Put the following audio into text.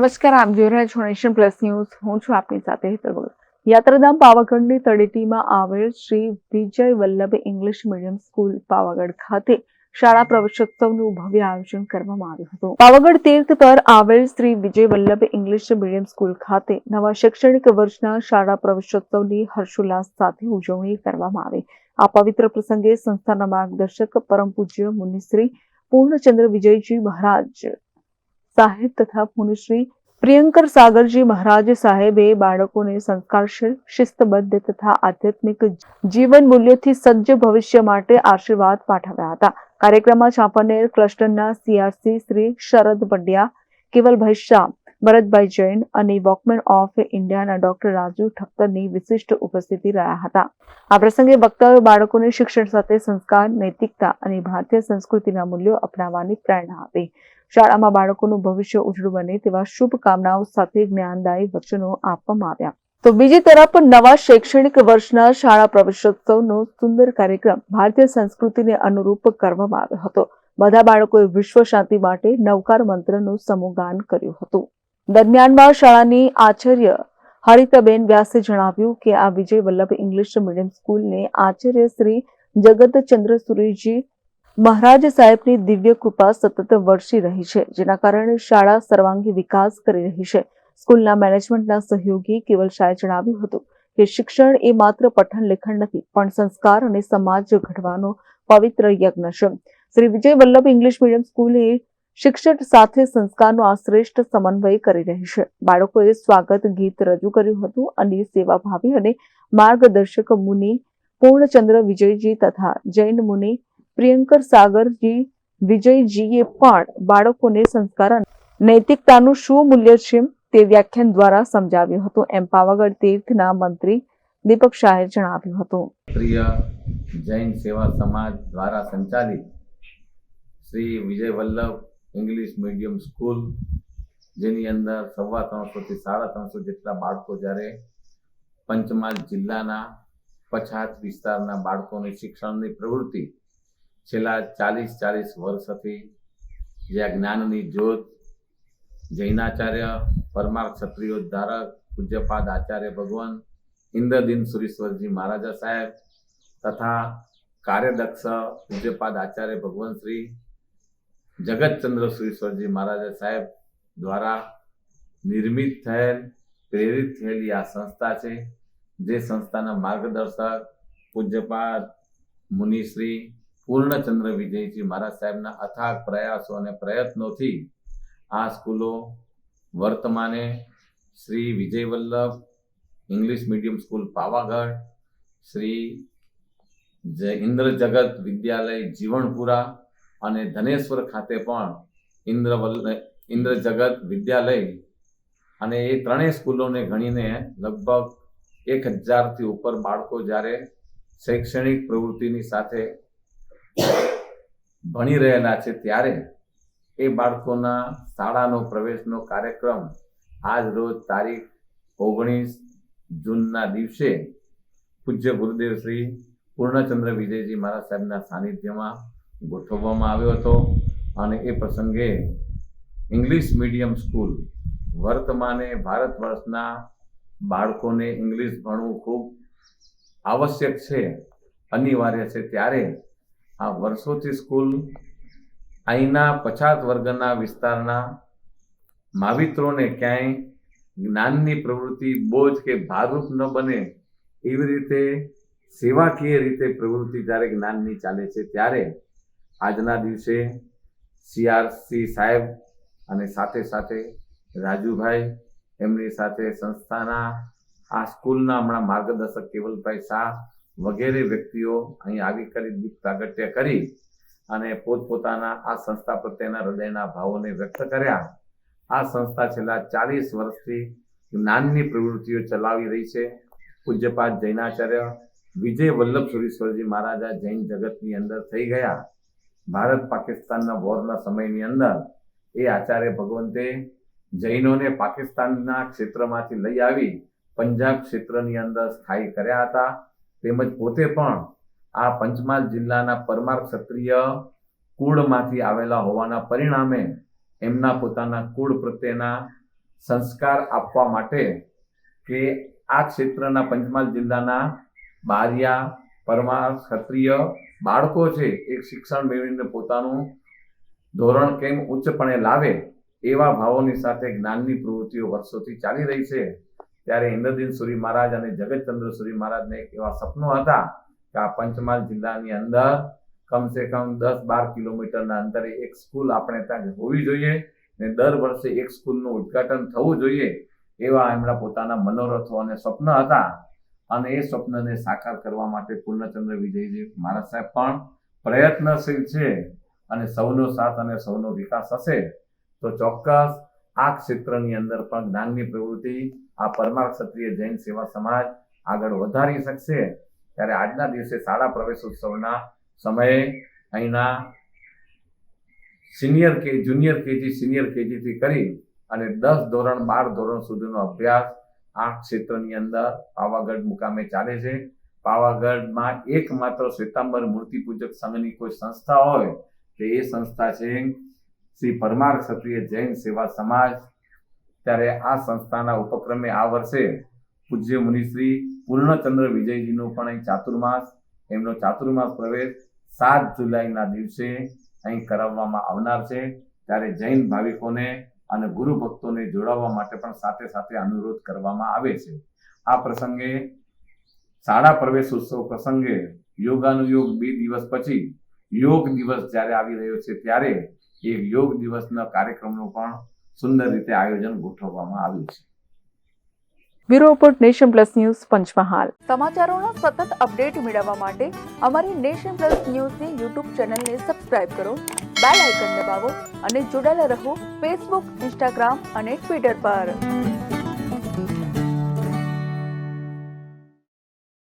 નમસ્કાર આપ જોઈ રહ્યા છો નેશન પ્લસ ન્યૂઝ. હું છું આપની સાથે હેતલ યાત્રાધામ પાવાગઢની તળેટીમાં આવેલ Shri Vijay Vallabh English medium school Pavagadh ખાતે શાળા પ્રવેશોત્સવનું ભવ્ય આયોજન કરવામાં આવ્યું હતું. પાવાગઢ તીર્થ પર આવેલ Shri Vijay Vallabh English medium school ખાતે નવા શૈક્ષણિક વર્ષના શાળા પ્રવેશોત્સવની હર્ષોલ્લાસ સાથે ઉજવણી કરવામાં આવી. આ પવિત્ર પ્રસંગે સંસ્થાના માર્ગદર્શક પરમ પૂજ્ય મુનિશ્રી પૂર્ણચંદ્ર વિજયજી મહારાજ સાહેબ તથા મુનિશ્રી પ્રિયંકર સાગરજી મહારાજ સાહેબે બાળકોને સંસ્કારશીલ શિસ્તબદ્ધ તથા આધ્યાત્મિક જીવન મૂલ્યોથી સજ્જ ભવિષ્ય માટે આશીર્વાદ પાઠવ્યા હતા. કાર્યક્રમમાં ચાંપાનેર ક્લસ્ટરના સીઆરસી શ્રી શરદ પંડ્યા કેવલભાઈ શાહ ભરતભાઈ જૈન અને વોકમેન ઓફ ઇન્ડિયાના ડોક્ટર રાજુ ઠક્કરની વિશિષ્ટ ઉપસ્થિતિ રહ્યા હતા. આ પ્રસંગે વક્તાઓએ બાળકોને શિક્ષણ સાથે સંસ્કાર, નૈતિકતા અને ભારતીય સંસ્કૃતિના મૂલ્યો અપનાવવાની પ્રેરણા આપી. શાળામાં બાળકોનું ભવિષ્ય ઉજળું બને તેવા શુભકામનાઓ સાથે જ્ઞાનદાયી વચનો આપવામાં આવ્યા. તો બીજી તરફ નવા શૈક્ષણિક વર્ષના શાળા પ્રવેશોત્સવનો સુંદર કાર્યક્રમ ભારતીય સંસ્કૃતિને અનુરૂપ કરવામાં આવ્યો હતો. બધા બાળકોએ વિશ્વ શાંતિ માટે નવકાર મંત્રનું સમૂહગાન કર્યું હતું. દરમિયાનમાં શાળાની આચાર્ય હરિતાબેન વ્યાસે જણાવ્યું કે આ વિજય વલ્લભ ઇંગ્લિશ મીડિયમ સ્કૂલને આચાર્ય શ્રી જગતચંદ્ર સુરીજી મહારાજ સાહેબની દિવ્ય કૃપા સતત વરસી રહી છે, જેના કારણે શાળા સર્વાંગી વિકાસ કરી રહી છે. સ્કૂલના મેનેજમેન્ટના સહયોગી કેવલ શાહે જણાવ્યું હતું કે શિક્ષણ એ માત્ર પઠન લેખન નથી, પણ સંસ્કાર અને સમાજ ઘડવાનો પવિત્ર યજ્ઞ છે. Shri Vijay Vallabh English medium school એ શિક્ષણ સાથે સંસ્કારનો આ શ્રેષ્ઠ સમન્વય કરી રહી છે. બાળકોએ સ્વાગત ગીત રજૂ કર્યું હતું અને સેવાભાવી અને માર્ગદર્શક મુનિ પૂર્ણચંદ્ર વિજયજી તથા જૈન મુનિ પ્રિયંકર સાગરજી, વિજયજીએ પણ બાળકોને સંસ્કાર નૈતિકતાનું શું મૂલ્ય છે તે વ્યાખ્યાન દ્વારા સમજાવ્યું હતું. એમ પાવાગઢ તીર્થના મંત્રી દીપક શાહે જણાવ્યું હતું. પ્રિય જૈન સેવા સમાજ દ્વારા સંચાલિત Shri Vijay Vallabh English medium school, જેની અંદર સવા ત્રણસોથી સાડા ત્રણસો જેટલા બાળકો જ્યારે પંચમહાલ જિલ્લાના પછાત વિસ્તારના બાળકોની શિક્ષણની પ્રવૃત્તિ છેલ્લા ચાલીસ ચાલીસ વર્ષથી જે આ જ્ઞાનની જ્યોત જૈનાચાર્ય પરમાર ક્ષત્રિયો ધારક પૂજ્યપાદ આચાર્ય ભગવાન ઇન્દ્રદીન સુરેશ્વરજી મહારાજા સાહેબ તથા કાર્યદક્ષ પૂજ્યપાદ આચાર્ય ભગવાન શ્રી જગતચંદ્ર સુરેશ્વરજી મહારાજા સાહેબ દ્વારા નિર્મિત થયેલ, પ્રેરિત થયેલી આ સંસ્થા છે. જે સંસ્થાના માર્ગદર્શક પૂજ્યપાદ મુનિશ્રી પૂર્ણચંદ્ર વિજયજી મહારાજ સાહેબના અથાગ પ્રયાસો અને પ્રયત્નોથી આ સ્કૂલો વર્તમાને Shri Vijay Vallabh English medium school Pavagadh, Shri Indra Jagat Vidyalaya Jivanpura અને ધનેશ્વર ખાતે પણ ઇન્દ્ર વલ્લ ઇન્દ્ર જગત વિદ્યાલય અને એ ત્રણેય સ્કૂલોને ગણીને લગભગ એક હજારથી ઉપર બાળકો જ્યારે શૈક્ષણિક પ્રવૃત્તિની સાથે ભણી રહેલા છે ત્યારે એ બાળકોના શાળાનો પ્રવેશનો કાર્યક્રમ આજ રોજ તારીખ ઓગણીસ જૂનના દિવસે પૂજ્ય ગુરુદેવ શ્રી પૂર્ણચંદ્ર વિજયજી મહારાજ સાહેબના સાનિધ્યમાં ગોઠવવામાં આવ્યો હતો અને એ પ્રસંગે ઇંગ્લિશ મીડિયમ સ્કૂલ વર્તમાને ભારત વર્ષના બાળકોને ઇંગ્લિશ ભણવું ખૂબ આવશ્યક છે, અનિવાર્ય છે ત્યારે આ વર્ષોથી સ્કૂલ અહીંના પછાત વર્ગના વિસ્તારના માવિત્રોને ક્યાંય જ્ઞાનની પ્રવૃત્તિ, બોજ કે ભારરૂપ ન બને એવી રીતે, સેવાકીય રીતે પ્રવૃત્તિ જ્યારે જ્ઞાનની ચાલે છે, ત્યારે આજના દિવસે સીઆરસી સાહેબ અને સાથે સાથે રાજુભાઈ, એમની સાથે સંસ્થાના, આ સ્કૂલના હમણાં માર્ગદર્શક કેવલભાઈ શાહ વગેરે વ્યક્તિઓ અહીં આવી કરી દીપ પ્રાગટ્ય કરી અને પોતપોતાના આ સંસ્થા પ્રત્યેના હૃદયના ભાવોને વ્યક્ત કર્યા. આ સંસ્થા છેલ્લા ચાલીસ વર્ષથી જ્ઞાનની પ્રવૃત્તિઓ ચલાવી રહી છે. પૂજ્યપાદ જૈનાચાર્ય વિજય વલ્લભ સુરેશ્વરજી મહારાજા જૈન જગતની અંદર થઈ ગયા. ભારત પાકિસ્તાનના વોરના સમયની અંદર એ આચાર્ય ભગવંતે જૈનોને પાકિસ્તાનના ક્ષેત્રમાંથી લઈ આવી, પંજાબ ક્ષેત્રની અંદર સ્થાયી કર્યા હતા. તેમજ પોતે પણ આ પંચમહાલ જિલ્લાના પરમાર ક્ષત્રિય કુળમાંથી આવેલા હોવાના પરિણામે એમના પોતાના કુળ પ્રત્યેના સંસ્કાર આપવા માટે કે આ ક્ષેત્રના પંચમહાલ જિલ્લાના બારિયા પરમાર ક્ષત્રિય બાળકો છે એક શિક્ષણ મેળવીને પોતાનું ધોરણ કેમ ઉચ્ચપણે લાવે એવા ભાવોની સાથે જ્ઞાનની પ્રવૃત્તિઓ વર્ષોથી ચાલી રહી છે. ત્યારે ઇન્દ્રદીન સુરી મહારાજ અને જગતચંદ્ર સુરી મહારાજને એક એવા સપનો હતા કે આ પંચમહાલ જિલ્લાની અંદર કમસે કમ દસ બાર કિલોમીટરના અંતરે એક સ્કૂલ આપણે ત્યાં હોવી જોઈએ ને દર વર્ષે એક સ્કૂલનું ઉદ્ઘાટન થવું જોઈએ એવા એમના પોતાના મનોરથો અને સ્વપ્ન હતા. અને એ સ્વપ્નને સાકાર કરવા માટે પૂર્ણચંદ્ર વિજયજી મહારાજ સાહેબ પણ પ્રયત્નશીલ છે અને સૌનો સાથ અને સૌનો વિકાસ હશે. તો ચોક્કસ આ ક્ષેત્રની અંદર પણ જ્ઞાનની પ્રવૃત્તિ, આ પરમાર ક્ષત્રિય જૈન સેવા સમાજ આગળ વધારી શકશે. ત્યારે આજના દિવસે શાળા પ્રવેશ ઉત્સવના સમયે અહીંના સિનિયર કે, જુનિયર કેજી, સિનિયર કેજીથી કરી અને દસ ધોરણ, બાર ધોરણ સુધીનો અભ્યાસ આ ક્ષેત્રની અંદર પાવાગઢ મુકામે ચાલે છે. પાવાગઢમાં એકમાત્ર શ્વેતાંબર મૂર્તિ પૂજક સંઘની કોઈ સંસ્થા હોય, તો એ સંસ્થા છે શ્રી પરમાર ક્ષત્રિય જૈન સેવા સમાજ ત્યારે આ સંસ્થાના ઉપક્રમે આ વર્ષે પૂજ્ય મુનિશ્રી પૂર્ણચંદ્ર વિજયજીનો પણ અહીં ચાતુર્માસ, એમનો ચાતુર્માસ પ્રવેશ સાત જુલાઈના દિવસે અહીં કરાવવામાં આવનાર છે. ત્યારે જૈન ભાવિકોને અને ગુરુ ભક્તોને જોડાવવા માટે પણ સાથે સાથે અનુરોધ કરવામાં આવે છે. આ પ્રસંગે શાળા પ્રવેશ ઉત્સવ પ્રસંગે યોગાનુયોગ બે દિવસ પછી યોગ દિવસ જ્યારે આવી રહ્યો છે ત્યારે એ યોગ દિવસના કાર્યક્રમનું પણ સુંદર રીતે આયોજન ગોઠવવામાં આવ્યું છે. Bureau report nation plus news Panchmahal. સમાચારોના સતત અપડેટ મેળવવા માટે અમારી નેશન પ્લસ ન્યૂઝની યુટ્યુબ ચેનલને સબસ્ક્રાઇબ કરો બેલ આઇકન દબાવો અને જોડાયેલા રહો ફેસબુક ઇન્સ્ટાગ્રામ અને ટ્વિટર પર.